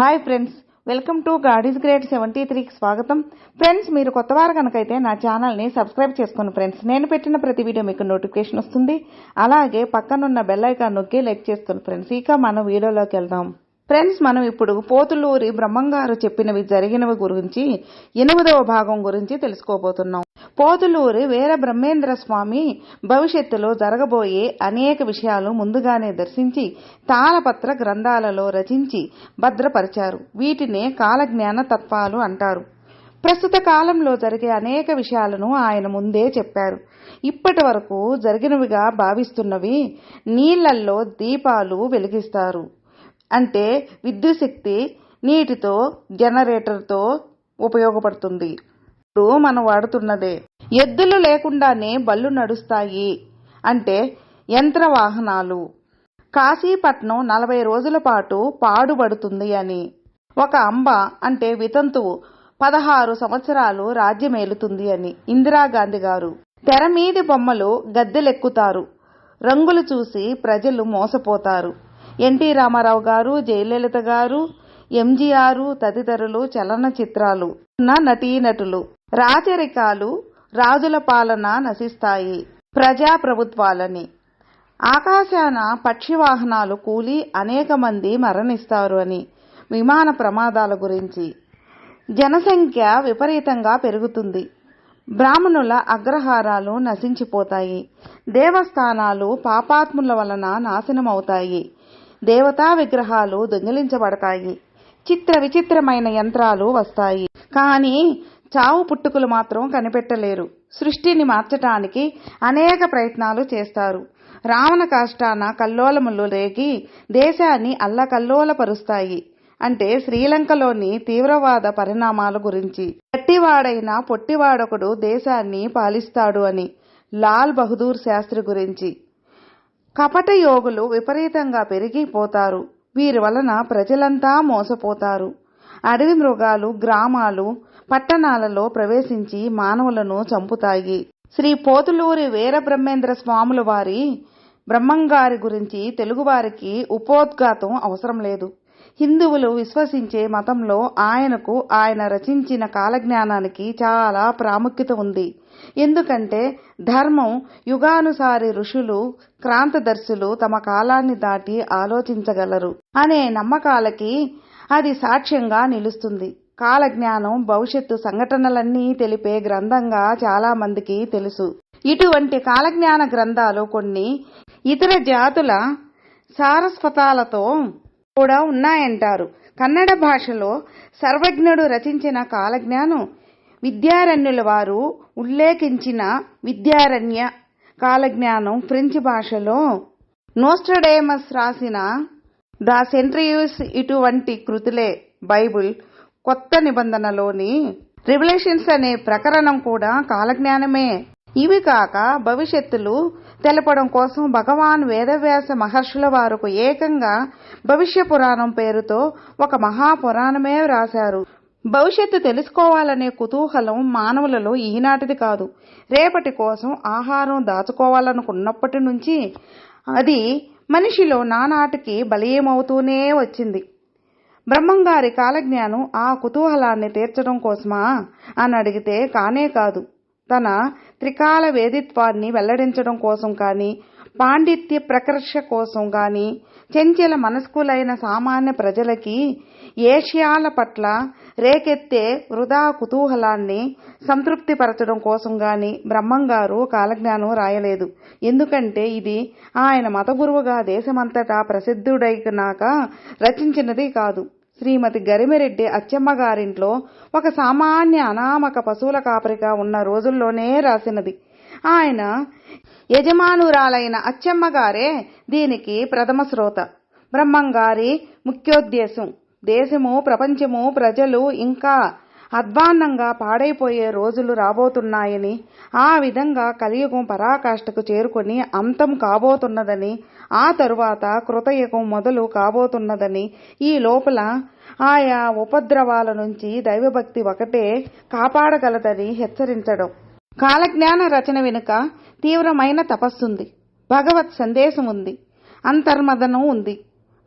Hi friends welcome to గాడీస్ great seventy త్రీకి స్వాగతం. ఫ్రెండ్స్ మీరు కొత్త వారు కనుకైతే నా ఛానల్ని సబ్స్క్రైబ్ చేసుకోండి ఫ్రెండ్స్ నేను పెట్టిన ప్రతి వీడియో మీకు నోటిఫికేషన్ వస్తుంది. అలాగే పక్కనున్న బెల్ ఐకాన్ నొక్కి లైక్ చేసుకోండి ఫ్రెండ్స్ ఇక మనం వీడియోలోకి వెళ్దాం. ఫ్రెండ్స్ మనం ఇప్పుడు పోతులూరి బ్రహ్మంగారు చెప్పినవి జరిగినవి గురించి ఎనిమిదవ భాగం గురించి తెలుసుకోబోతున్నాం. పోతులూరి వీర బ్రహ్మేంద్ర స్వామి భవిష్యత్తులో జరగబోయే అనేక విషయాలు ముందుగానే దర్శించి తాళపత్ర గ్రంథాలలో రచించి భద్రపరిచారు. వీటినే కాలజ్ఞాన తత్వాలు అంటారు. ప్రస్తుత కాలంలో జరిగే అనేక విషయాలను ఆయన ముందే చెప్పారు. ఇప్పటి వరకు జరిగినవిగా భావిస్తున్నవి నీళ్ళల్లో దీపాలు వెలిగిస్తారు. అంటే విద్యుత్ శక్తి నీటితో జనరేటర్తో ఉపయోగపడుతుంది. మనం వాడుతున్నదే. ఎద్దులు లేకుండానే బళ్ళు నడుస్తాయి. అంటే యంత్ర వాహనాలు కాశీపట్నం నలభై రోజుల పాటు పాడుబడుతుంది అని. ఒక అంబ అంటే వితంతువు పదహారు సంవత్సరాలు రాజ్యమేలుతుంది అని ఇందిరాగాంధీ గారు. తెర మీది బొమ్మలు గద్దెలెక్కుతారు. రంగులు చూసి ప్రజలు మోసపోతారు. ఎన్టీ రామారావు గారు జయలలిత గారు ఎంజీఆర్ తదితరులు చలనచిత్రాలు. ఉన్న నటీనటులు. రాచరికాలు రాజుల పాలన నశిస్తాయి ప్రజాప్రభుత్వాలని. ఆకాశాన పక్షివాహనాలు కూలి అనేక మంది మరణిస్తారు అని విమాన ప్రమాదాల గురించి. జనసంఖ్య విపరీతంగా పెరుగుతుంది. బ్రాహ్మణుల అగ్రహారాలు నశించిపోతాయి. దేవస్థానాలు పాపాత్ముల వలన నాశనమవుతాయి. దేవతా విగ్రహాలు దొంగిలించబడతాయి. చిత్ర విచిత్రమైన యంత్రాలు వస్తాయి. కానీ చావు పుట్టుకులు మాత్రం కనిపెట్టలేరు. సృష్టిని మార్చటానికి అనేక ప్రయత్నాలు చేస్తారు. రావణ కాష్టాన కల్లోలములు రేగి దేశాన్ని అల్లకల్లోలపరుస్తాయి. అంటే శ్రీలంకలోని తీవ్రవాద పరిణామాల గురించి. గట్టివాడైన పొట్టివాడొకడు దేశాన్ని పాలిస్తాడు అని లాల్ బహదూర్ శాస్త్రి గురించి. కపట యోగులు విపరీతంగా పెరిగిపోతారు. వీరి వలన ప్రజలంతా మోసపోతారు. అడవి మృగాలు గ్రామాలు పట్టణాలలో ప్రవేశించి మానవులను చంపుతాయి. శ్రీ పోతులూరి వీరబ్రహ్మేంద్ర స్వాముల వారి బ్రహ్మంగారి గురించి తెలుగువారికి ఉపోద్ఘాతం అవసరం లేదు. హిందువులు విశ్వసించే మతంలో ఆయనకు ఆయన రచించిన కాలజ్ఞానానికి చాలా ప్రాముఖ్యత ఉంది. ఎందుకంటే ధర్మం యుగానుసారి ఋషులు క్రాంతదర్శులు తమ కాలాన్ని దాటి ఆలోచించగలరు. అనే నమ్మకాలకి అది సాక్ష్యంగా నిలుస్తుంది. కాలజ్ఞానం భవిష్యత్తు సంఘటనలన్నీ తెలిపే గ్రంథంగా చాలా మందికి తెలుసు. ఇటువంటి కాలజ్ఞాన గ్రంథాలు కొన్ని ఇతర జాతుల సారస్వతాలతో కూడా ఉన్నాయంటారు. కన్నడ భాషలో సర్వజ్ఞుడు రచించిన కాలజ్ఞానం విద్యారణ్యుల వారు ఉల్లేఖించిన విద్యారణ్య కాలజ్ఞానం ఫ్రెంచ్ భాషలో నోస్ట్రడేమస్ రాసిన ద సెంట్రియూస్ ఇటువంటి కృతులే బైబుల్ కొత్త నిబంధనలోని రివలేషన్స్ అనే ప్రకరణం కూడా కాలజ్ఞానమే. ఇవి కాక భవిష్యత్తులు తెలపడం కోసం భగవాన్ వేదవ్యాస మహర్షుల వారు ఏకంగా భవిష్య పురాణం పేరుతో ఒక మహాపురాణమే వ్రాశారు. భవిష్యత్తు తెలుసుకోవాలనే కుతూహలం మానవులలో ఈనాటిది కాదు. రేపటి కోసం ఆహారం దాచుకోవాలనుకున్నప్పటి నుంచి అది మనిషిలో నానాటికి బలీయమవుతూనే వచ్చింది. బ్రహ్మంగారి కాలజ్ఞానం ఆ కుతూహలాన్ని తీర్చడం కోసమా? అని అడిగితే కానే కాదు. తన త్రికాల వేదిత్వాన్ని వెల్లడించడం కోసం కానీ పాండిత్య ప్రకర్ష కోసం కానీ చెంచల మనస్కులైన సామాన్య ప్రజలకి ఏషియాల పట్ల రేకెత్తే వృధా కుతూహలాన్ని సంతృప్తిపరచడం కోసం గాని బ్రహ్మంగారు కాలజ్ఞానం రాయలేదు. ఎందుకంటే ఇది ఆయన మతగురువుగా దేశమంతటా ప్రసిద్ధుడైనాక రచించినది కాదు. శ్రీమతి గరిమిరెడ్డి అచ్చమ్మ గారింట్లో ఒక సామాన్య అనామక పశువుల కాపరిగా ఉన్న రోజుల్లోనే రాసినది. ఆయన యజమానురాలైన అచ్చమ్మ గారే దీనికి ప్రథమ శ్రోత. బ్రహ్మంగారి ముఖ్యోద్దేశం. దేశము ప్రపంచము ప్రజలు ఇంకా అధ్వాన్నంగా పాడైపోయే రోజులు రాబోతున్నాయని ఆ విధంగా కలియుగం పరాకాష్ఠకు చేరుకొని అంతం కాబోతున్నదని ఆ తరువాత కృతయుగం మొదలు కాబోతున్నదని ఈ లోపల ఆయా ఉపద్రవాల నుంచి దైవభక్తి ఒకటే కాపాడగలదని హెచ్చరించడం. కాలజ్ఞాన రచన వెనుక తీవ్రమైన తపస్సుంది. భగవత్ సందేశం ఉంది అంతర్మదనం ఉంది.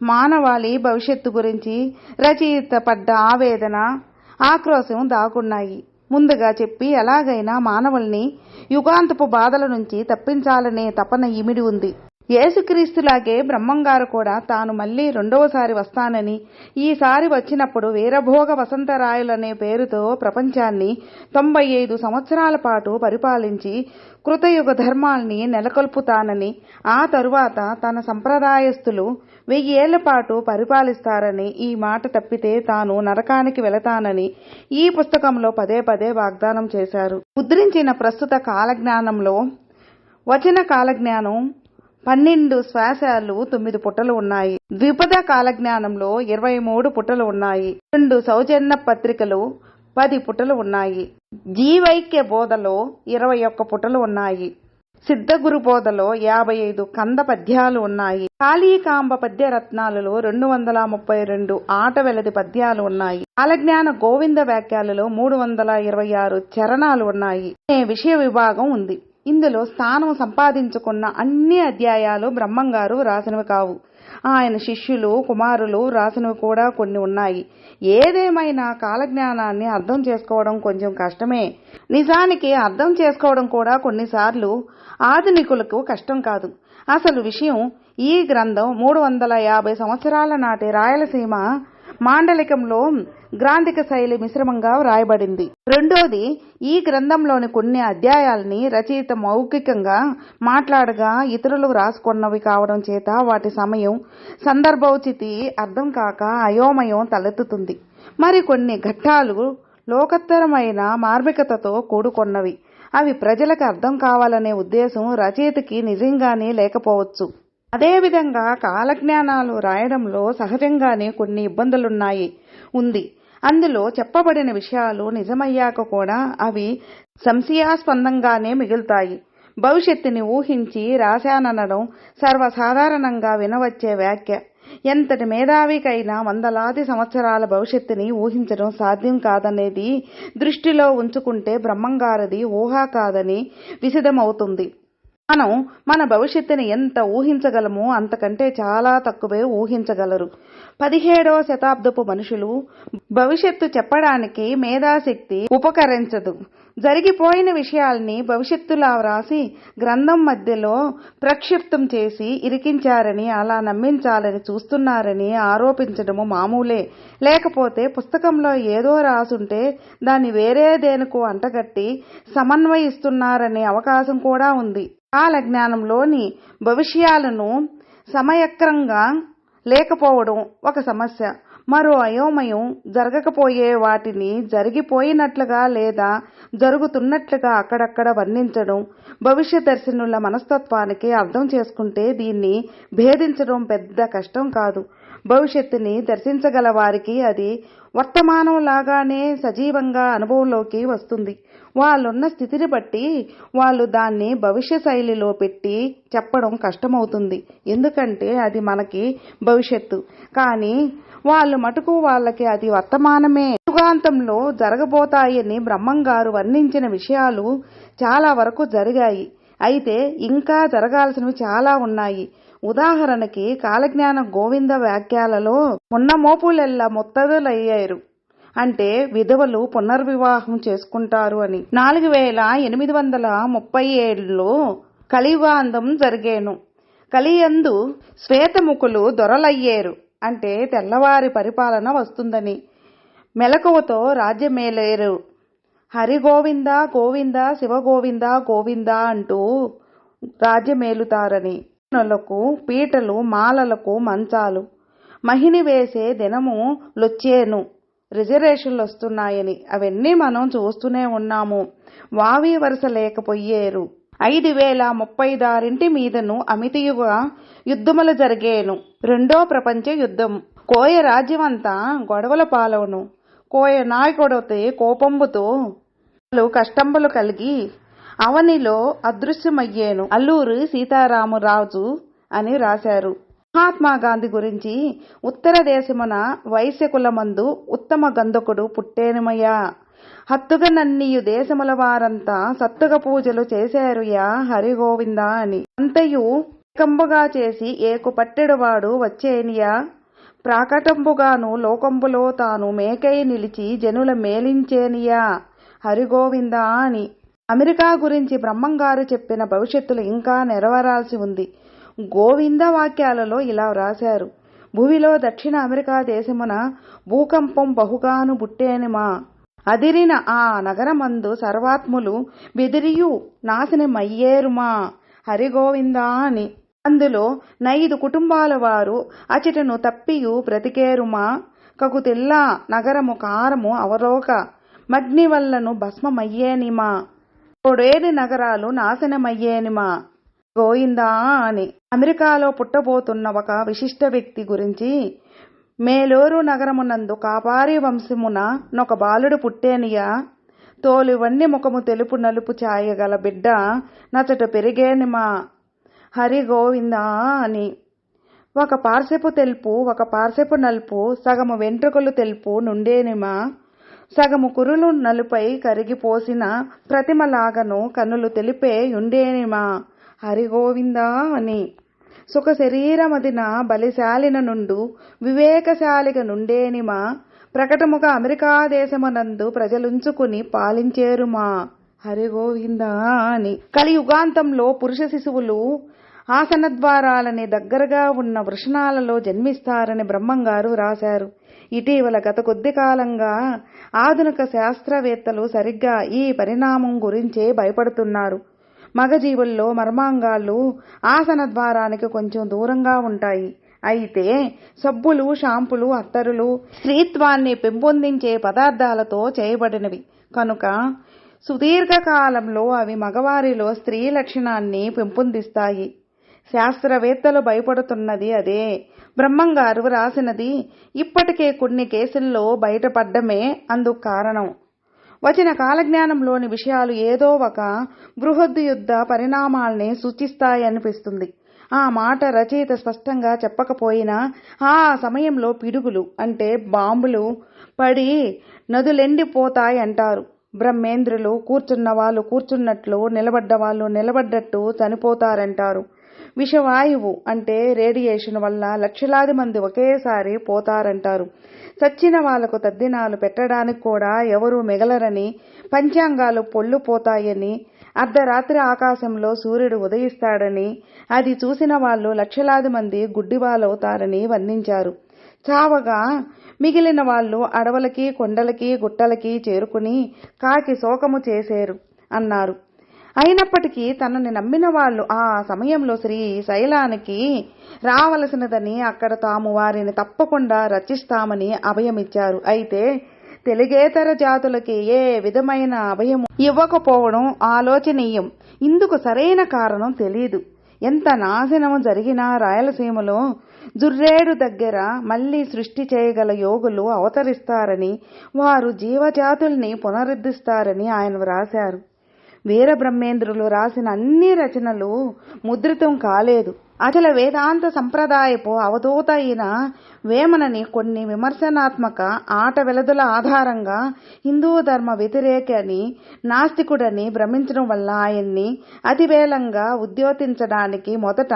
మానవాళి భవిష్యత్తు గురించి రచయిత పడ్డ ఆవేదన ఆక్రోశం దాగున్నాయి. ముందుగా చెప్పి ఎలాగైనా మానవుల్ని యుగాంతపు బాధల నుంచి తప్పించాలనే తపన ఇమిడి ఉంది. యేసుక్రీస్తులాగే బ్రహ్మంగారు కూడా తాను మళ్ళీ రెండవసారి వస్తానని ఈసారి వచ్చినప్పుడు వీరభోగ వసంతరాయులనే పేరుతో ప్రపంచాన్ని తొంభై ఐదు సంవత్సరాల పాటు పరిపాలించి కృతయుగ ధర్మాల్ని నెలకొల్పుతానని ఆ తరువాత తన సంప్రదాయస్తులు వెయ్యేళ్ళ పాటు పరిపాలిస్తారని ఈ మాట తప్పితే తాను నరకానికి వెళతానని ఈ పుస్తకంలో పదే పదే వాగ్దానం చేశారు. ముద్రించిన ప్రస్తుత కాలజ్ఞానంలో వచన కాలజ్ఞానం పన్నెండు శ్వాసాలు తొమ్మిది పుటలు ఉన్నాయి. ద్విపద కాలజ్ఞానంలో ఇరవై మూడు పుటలు ఉన్నాయి. రెండు సౌజన్య పత్రికలు పది పుటలు ఉన్నాయి. జీవైక్య బోధలో ఇరవై ఒక్క పుటలు ఉన్నాయి. సిద్ధగురు బోధలో యాభై ఐదు కంద పద్యాలు ఉన్నాయి. కాళీకాంబ పద్య రత్నాలలో రెండు వందల ముప్పై రెండు ఆట వెలది పద్యాలు ఉన్నాయి. కాలజ్ఞాన గోవింద వాక్యాలలో మూడు వందల ఇరవై ఆరు చరణాలు ఉన్నాయి. అనే విషయ విభాగం ఉంది. ఇందులో స్థానం సంపాదించుకున్న అన్ని అధ్యాయాలు బ్రహ్మంగారు రాసినవి కావు. ఆయన శిష్యులు కుమారులు రాసినవి కూడా కొన్ని ఉన్నాయి. ఏదేమైనా కాలజ్ఞానాన్ని అర్థం చేసుకోవడం కొంచెం కష్టమే. నిజానికి అర్థం చేసుకోవడం కూడా కొన్నిసార్లు ఆధునికులకు కష్టం కాదు. అసలు విషయం ఈ గ్రంథం మూడు వందల యాభై సంవత్సరాల నాటి రాయలసీమ మాండలికంలో గ్రాంధిక శైలి మిశ్రమంగా వ్రాయబడింది. రెండోది ఈ గ్రంథంలోని కొన్ని అధ్యాయాల్ని రచయిత మౌఖికంగా మాట్లాడగా ఇతరులు రాసుకున్నవి కావడం చేత వాటి సమయం సందర్భోచితి అర్థం కాక అయోమయం తలెత్తుతుంది. మరికొన్ని ఘట్టాలు లోకత్తరమైన మార్మికతతో కూడుకొన్నవి. అవి ప్రజలకు అర్థం కావాలనే ఉద్దేశం రచయితకి నిజంగానే లేకపోవచ్చు. అదేవిధంగా కాలజ్ఞానాలు రాయడంలో సహజంగానే కొన్ని ఇబ్బందులున్నాయి. ఉంది. అందులో చెప్పబడిన విషయాలు నిజమయ్యాక కూడా అవి సంశయాస్పందంగానే మిగులుతాయి. భవిష్యత్తుని ఊహించి రాశాననడం సర్వసాధారణంగా వినవచ్చే వ్యాఖ్య. ఎంతటి మేధావికైనా వందలాది సంవత్సరాల భవిష్యత్తుని ఊహించడం సాధ్యం కాదనేది దృష్టిలో ఉంచుకుంటే బ్రహ్మంగారిది ఊహా కాదని విశదమవుతుంది. మనం మన భవిష్యత్తుని ఎంత ఊహించగలమో అంతకంటే చాలా తక్కువే ఊహించగలరు. పదిహేడవ శతాబ్దపు మనుషులు భవిష్యత్తు చెప్పడానికి మేధాశక్తి ఉపకరించదు. జరిగిపోయిన విషయాల్ని భవిష్యత్తులా వ్రాసి గ్రంథం మధ్యలో ప్రక్షిప్తం చేసి ఇరికించారని అలా నమ్మించాలని చూస్తున్నారని ఆరోపించడము మామూలే. లేకపోతే పుస్తకంలో ఏదో రాసుంటే దాన్ని వేరే దేనికో అంటగట్టి సమన్వయిస్తున్నారనే అవకాశం కూడా ఉంది. కాలజ్ఞానంలోని భవిష్యాలను సమయక్రంగా లేకపోవడం ఒక సమస్య. మరో అయోమయం జరగకపోయే వాటిని జరిగిపోయినట్లుగా లేదా జరుగుతున్నట్లుగా అక్కడక్కడ వర్ణించడం భవిష్య దర్శనుల మనస్తత్వానికి అర్థం చేసుకుంటే దీన్ని భేదించడం పెద్ద కష్టం కాదు. భవిష్యత్తుని దర్శించగల వారికి అది వర్తమానం లాగానే సజీవంగా అనుభవంలోకి వస్తుంది. వాళ్ళున్న స్థితిని బట్టి వాళ్ళు దాన్ని భవిష్య శైలిలో పెట్టి చెప్పడం కష్టమవుతుంది. ఎందుకంటే అది మనకి భవిష్యత్తు. కానీ వాళ్ళు మటుకు వాళ్ళకి అది వర్తమానమే. యుగాంతంలో జరగబోతాయని బ్రహ్మంగారు వర్ణించిన విషయాలు చాలా వరకు జరిగాయి. అయితే ఇంకా జరగాల్సినవి చాలా ఉన్నాయి. ఉదాహరణకి కాలజ్ఞాన గోవింద వాక్యాలలో ఉన్న మోపులెల్లా ముత్తదులయ్యారు అంటే విధవలు పునర్వివాహం చేసుకుంటారు అని. నాలుగు వేల ఎనిమిది వందల ముప్పై ఏడులో కలివాందం జరిగేను. కలియందు శ్వేతముఖులు దొరలయ్యారు అంటే తెల్లవారి పరిపాలన వస్తుందని. మెలకువతో రాజ్యమేలేరు. హరిగోవింద గోవింద శివగోవింద గోవింద అంటూ రాజ్యమేలుతారని. నలకు పీటలు మాలలకు మంచాలు. మహిని వేసే దినము లొచ్చేను. రిజర్వేషన్లు వస్తున్నాయని అవన్నీ మనం చూస్తూనే ఉన్నాము. వావి వరుస లేకపోయేరు. ఐదు వేల ముప్పై దారింటి మీదను అమితియుగా యుద్ధములు జరిగేను. రెండో ప్రపంచ యుద్ధం. కోయ రాజ్యమంతా గొడవల పాలవును. కోయ నాయకుడితే కోపంబుతో కష్టంబులు కలిగి అవనిలో అదృశ్యమయ్యేను. అల్లూరి సీతారామరాజు అని రాశారు. మహాత్మా గాంధీ గురించి ఉత్తర దేశమున వైశ్యకులమందు ఉత్తమ గంధకుడు పుట్టేనుమయ్యా. హత్తుగా నన్నియు దేశముల వారంతా సత్తుగ పూజలు చేశారుయా హరిగోవింద అని. అంతయు కంబుగా చేసి ఏకు పట్టెడువాడు వచ్చేనియా ప్రాకటంబుగాను లోకంబులో తాను మేకై నిలిచి జనుల మేలించేనియా హరిగోవిందా అని. అమెరికా గురించి బ్రహ్మంగారు చెప్పిన భవిష్యత్తులు ఇంకా నెరవేరాల్సి ఉంది. గోవింద వాక్యాలలో ఇలా వ్రాశారు. భూమిలో దక్షిణ అమెరికా దేశమున భూకంపం బహుగాను బుట్టేనిమా. అదిరిన ఆ నగరమందు సర్వాత్ములు బెదిరియు నాశనమయ్యేరుమా. హరిగోవిందా అని. అందులో నైదు కుటుంబాల వారు అచటను తప్పియు బ్రతికేరుమా. కకుతిల్లా నగరము కారము అవరోక. మగ్ని వల్లను భస్మమయ్యేనిమా. తోడేది నగరాలు నాశనమయ్యేనిమా? గోయిందా అని. అమెరికాలో పుట్టబోతున్న ఒక విశిష్ట వ్యక్తి గురించి మేలూరు నగరమునందు కాపారి వంశమున నొక బాలుడు పుట్టేనియా? తోలివన్ని ముఖము తెలుపు నలుపు ఛాయగల బిడ్డ నచ్చట పెరిగేనిమా? హరి గోవిందా అని. ఒక పార్శపు తెలుపు ఒక పార్శపు నలుపు సగము వెంట్రుకలు తెలుపు నుండేనిమా? సగము కురులు నలుపై కరిగిపోసిన ప్రతిమలాగను కన్నులు తెలిపే యుండేనిమా. హరిగోవిందా అని. సుఖ శరీరమదిన బలిశాలిన నుండు వివేకశాలిగ నుండేనిమా. ప్రకటముగా అమెరికా దేశమునందు ప్రజలుంచుకుని పాలించేరుమా. హరిగోవిందా అని. కలియుగాంతంలో పురుష శిశువులు ఆసన ద్వారాలని దగ్గరగా ఉన్న వృషణాలలో జన్మిస్తారని బ్రహ్మంగారు రాశారు. ఇటీవల గత కొద్ది కాలంగా ఆధునిక శాస్త్రవేత్తలు సరిగ్గా ఈ పరిణామం గురించే భయపడుతున్నారు. మగజీవుల్లో మర్మాంగాలు ఆసన ద్వారానికి కొంచెం దూరంగా ఉంటాయి. అయితే సబ్బులు షాంపులు అత్తరులు స్త్రీత్వాన్ని పెంపొందించే పదార్థాలతో చేయబడినవి. కనుక సుదీర్ఘకాలంలో అవి మగవారిలో స్త్రీ లక్షణాన్ని పెంపొందిస్తాయి. శాస్త్రవేత్తలు భయపడుతున్నది అదే. బ్రహ్మంగారు రాసినది ఇప్పటికే కొన్ని కేసుల్లో బయటపడ్డమే అందుకు కారణం. వచ్చిన కాలజ్ఞానంలోని విషయాలు ఏదో ఒక బృహద్యుద్ధ పరిణామాల్ని సూచిస్తాయనిపిస్తుంది. ఆ మాట రచయిత స్పష్టంగా చెప్పకపోయినా ఆ సమయంలో పిడుగులు అంటే బాంబులు పడి నదులెండిపోతాయంటారు. బ్రహ్మేంద్రులు కూర్చున్న వాళ్ళు కూర్చున్నట్లు నిలబడ్డ వాళ్ళు నిలబడ్డట్టు చనిపోతారంటారు. విషవాయువు అంటే రేడియేషన్ వల్ల లక్షలాది మంది ఒకేసారి పోతారంటారు. చచ్చిన వాళ్ళకు తద్దినాలు పెట్టడానికి కూడా ఎవరూ మిగలరని పంచాంగాలు పొళ్ళు పోతాయని అర్ధరాత్రి ఆకాశంలో సూర్యుడు ఉదయిస్తాడని అది చూసిన వాళ్ళు లక్షలాది మంది గుడ్డివాలవుతారని వర్ణించారు. చావగా మిగిలిన వాళ్ళు అడవులకి కొండలకి గుట్టలకి చేరుకుని కాకి శోకము చేసేరు అన్నారు. అయినప్పటికీ తనని నమ్మిన వాళ్ళు ఆ సమయంలో శ్రీ శైలానికి రావలసినదని అక్కడ తాము వారిని తప్పకుండా రచిస్తామని అభయమిచ్చారు. అయితే తెలుగేతర జాతులకి ఏ విధమైన అభయం ఇవ్వకపోవడం ఆలోచనీయం. ఇందుకు సరైన కారణం తెలీదు. ఎంత నాశనము జరిగినా రాయలసీమలో జుర్రేడు దగ్గర మళ్ళీ సృష్టి చేయగల యోగులు అవతరిస్తారని వారు జీవజాతుల్ని పునరుద్ధరిస్తారని ఆయన వ్రాశారు. వీరబ్రహ్మేంద్రులు రాసిన అన్ని రచనలు ముద్రితం కాలేదు. అచల వేదాంత సంప్రదాయపు అవధూత అయిన వేమనని కొన్ని విమర్శనాత్మక ఆట వెలదుల ఆధారంగా హిందూ ధర్మ వ్యతిరేకని నాస్తికుడని భ్రమించడం వల్ల ఆయన్ని అతివేలంగా ఉద్యోతించడానికి మొదట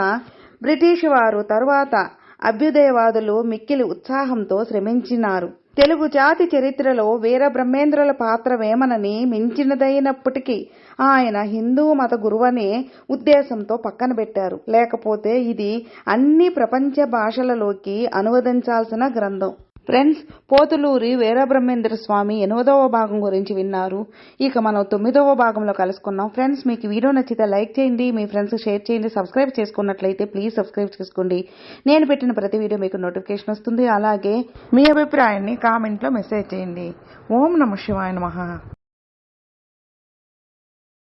బ్రిటిష్ వారు తరువాత అభ్యుదయవాదులు మిక్కిలి ఉత్సాహంతో శ్రమించినారు. తెలుగు జాతి చరిత్రలో వీరబ్రహ్మేంద్రుల పాత్ర వేమనని మించినదైనప్పటికీ ఆయన హిందూ మత గురువనే ఉద్దేశంతో పక్కన పెట్టారు. లేకపోతే ఇది అన్ని ప్రపంచ భాషలలోకి అనువదించాల్సిన గ్రంథం. ఫ్రెండ్స్ పోతులూరి వీరబ్రహ్మేంద్ర స్వామి ఎనిమిదవ భాగం గురించి విన్నారు. ఇక మనం తొమ్మిదవ భాగంలో కలుసుకున్నాం ఫ్రెండ్స్ మీకు వీడియో నచ్చితే లైక్ చేయండి మీ ఫ్రెండ్స్ షేర్ చేయండి సబ్స్క్రైబ్ చేసుకున్నట్లయితే ప్లీజ్ సబ్స్క్రైబ్ చేసుకోండి. నేను పెట్టిన ప్రతి వీడియో మీకు నోటిఫికేషన్ వస్తుంది. అలాగే మీ అభిప్రాయాన్ని కామెంట్లో మెసేజ్ చేయండి. ఓం నమ శివాయ నమ.